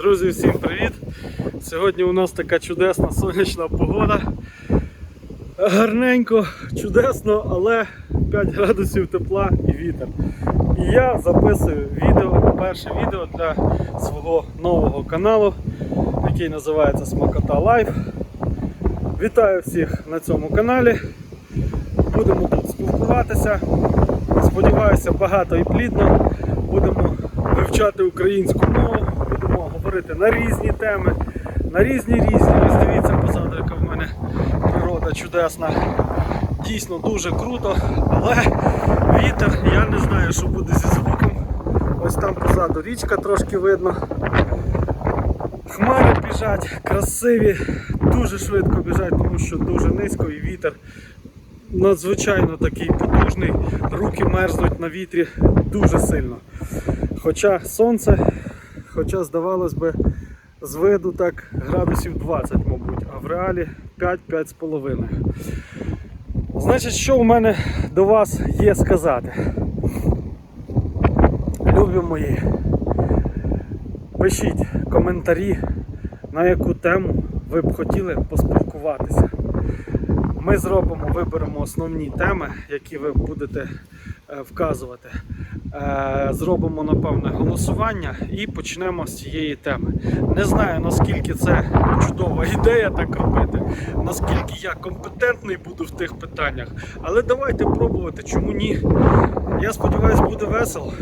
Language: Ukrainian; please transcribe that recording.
Друзі, всім привіт! Сьогодні у нас така чудесна сонячна погода. Гарненько, чудесно, але 5 градусів тепла і вітер. І я записую відео, перше відео для свого нового каналу, який називається Смакота Лайф. Вітаю всіх на цьому каналі. Будемо тут спілкуватися. Сподіваюся, багато і плідно. Будемо вивчати українську мову, говорити на різні теми, на різні різні. Ось дивіться позаду, яка в мене природа чудесна. Дійсно дуже круто, але вітер, я не знаю, що буде зі звуком. Ось там позаду річка трошки видно. Хмари біжать, красиві, дуже швидко біжать, тому що дуже низько і вітер надзвичайно такий потужний, руки мерзнуть на вітрі дуже сильно. Хоча сонце, хоча здавалось би, з виду так градусів 20, мабуть, а в реалі 5-5,5. Значить, що у мене до вас є сказати? Любі мої, пишіть коментарі, на яку тему ви б хотіли поспілкуватися. Ми зробимо, виберемо основні теми, які ви будете е, вказувати. Е, Зробимо, напевне, голосування і почнемо з цієї теми. Не знаю, наскільки це чудова ідея так робити, наскільки я компетентний буду в тих питаннях. Але давайте пробувати, чому ні. Я сподіваюся, буде весело.